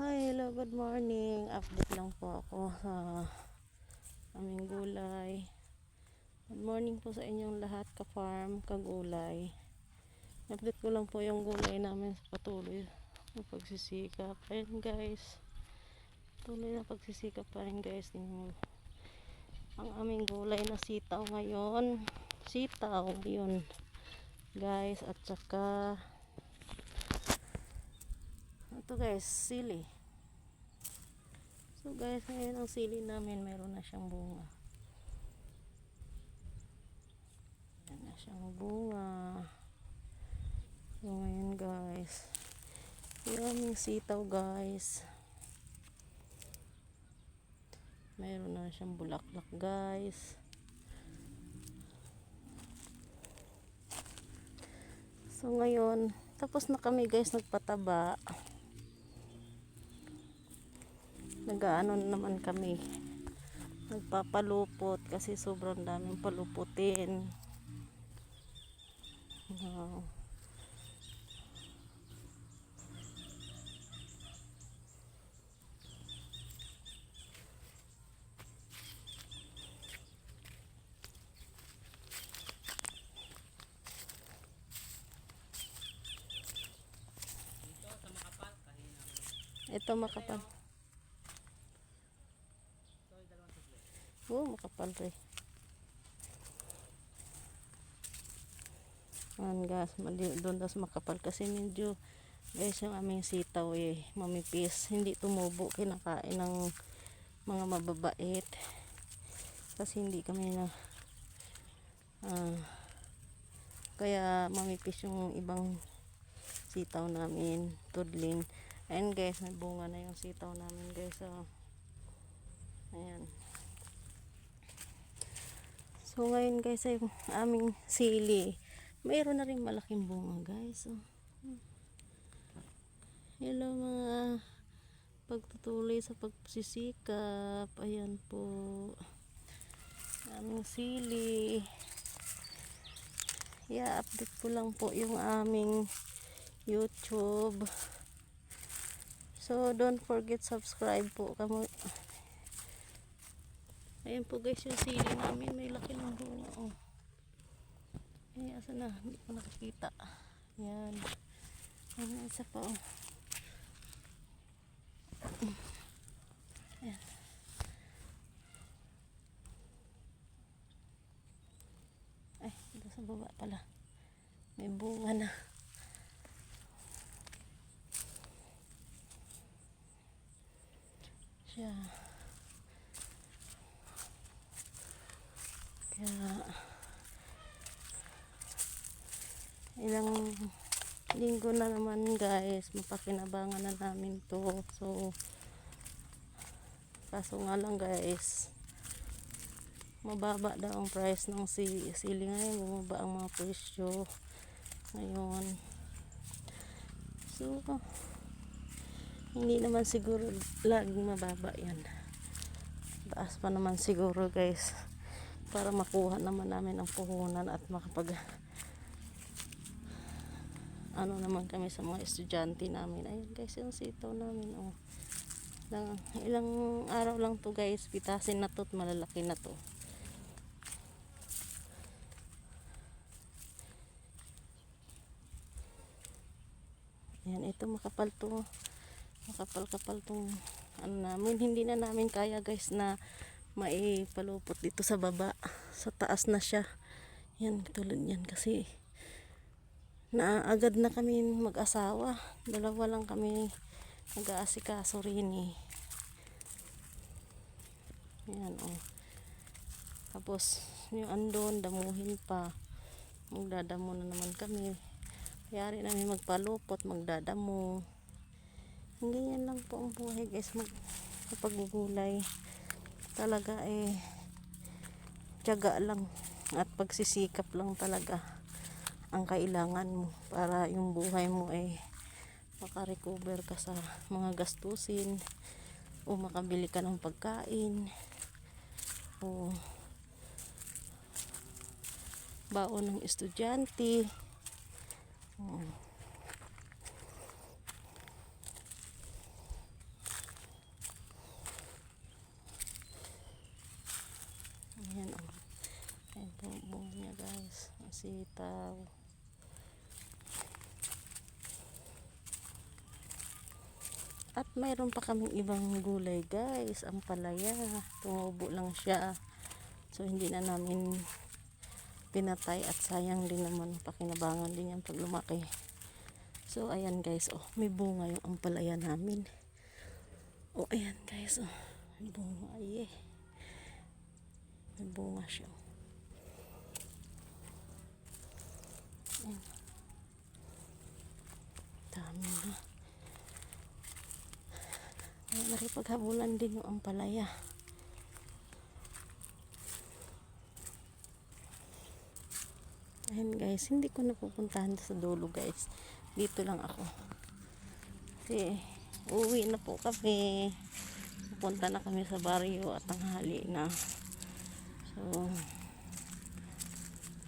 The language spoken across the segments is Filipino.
Hi, hello, good morning. Update lang po ako sa aming gulay. Good morning po sa inyong lahat, ka-farm, ka-gulay. Update ko lang po yung gulay namin sa patuloy ng pagsisikap. Ayun guys, tuloy na pagsisikap pa rin guys. Tingnan. Ang aming gulay na sitaw ngayon. Sitaw, yun. Guys, at saka ito guys, sili. So guys, ngayon ang sili namin, mayroon na siyang bunga. Ayan na siyang bunga. So ngayon guys, yung aming sitaw guys. Mayroon na siyang bulaklak guys. So ngayon, tapos na kami guys nagpataba. Nagaano na naman kami. Nagpapalupot kasi sobrang daming paluputin. Wow. Ito makapal. Oo, makapal pre. Ayan guys, doon sa makapal kasi medyo guys yung aming sitaw eh mamipis. Hindi tumubo kinakain ng mga mababait. Kasi hindi kami na ah, kaya mamipis yung ibang sitaw namin, tudlin. Ayan guys, may bunga na yung sitaw namin guys. So, ayan. So ngayon guys ay aming sili. Mayroon na rin malaking bunga guys. So, hello mga pagtutuloy sa pagsisikap. Ayan po. Aming sili. I-update ko lang po yung aming YouTube. So, don't forget subscribe po. Kamu Ayan po guys yung sili namin. May laki ng bunga. Oh. Ay, asa na? Hindi ko nakikita. Ayan. Ayan, isa pa oh. Ayan. Ay, dito sa baba pala. May bunga na. Siya. Kaya ilang linggo na naman guys mapakinabangan na namin to. So kaso nga lang guys mababa daw ang price ng si sili ngayon bumaba ang mga presyo ngayon. So hindi naman siguro laging mababa yan. Taas pa naman siguro guys para makuha naman namin ang puhunan at makapag ano naman kami sa mga estudyante namin ayun guys yung sitaw namin oh. Ilang, ilang araw lang to guys pitasin na to at malalaki na to Ayan, ito makapal to. Makapal-kapal tong ano namin. Hindi na namin kaya guys na maipalupot dito sa baba. Sa taas na siya. Yan, tulad yan kasi naagad na kami mag-asawa. Dalawa lang kami nag-aasikaso rin eh. Yan, oh. Tapos, yung andon, damuhin pa. Magdadamo na naman kami. Yari namin magpalupot, magdadamo. Ganyan lang po ang buhay guys mag kapag gulay. Talaga eh tiyaga lang at pagsisikap lang talaga ang kailangan mo para yung buhay mo ay makarecover ka sa mga gastusin o makabili ka ng pagkain o baon ng estudyante Oh. Sitaw. At mayroon pa kaming ibang gulay guys, ang palaya. Tumubo lang siya. So hindi na namin pinatay at sayang din naman pakinabangan din yan pag lumaki. So ayan guys, oh, may bunga yung ampalaya namin. Oh, ayan guys, oh. May bunga, ay eh. May bunga siya. Ayan. Dami na. Ay, nakipaghabulan din yung ampalaya. Ayan guys, hindi ko napupuntahan sa dulo guys. Dito lang ako. Kasi, uwi na po kami. Pupunta na kami sa baryo at tanghali na. So,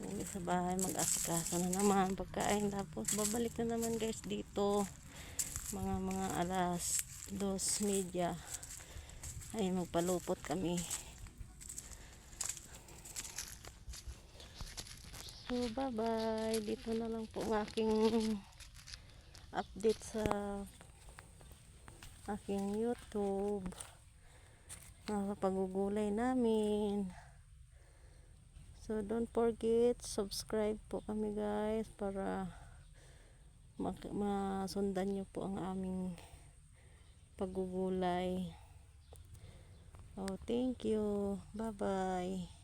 uwi sa bahay, mag-asikaso na naman, pagkain. Tapos, babalik na naman guys dito. Mga mga alas dos media. Ay, magpalupot kami. So, bye-bye. Dito na lang po ang aking update sa aking YouTube. Mga pagugulay namin. So, don't forget, subscribe po kami guys para masundan nyo po ang aming pagugulay. Oh, thank you. Bye-bye.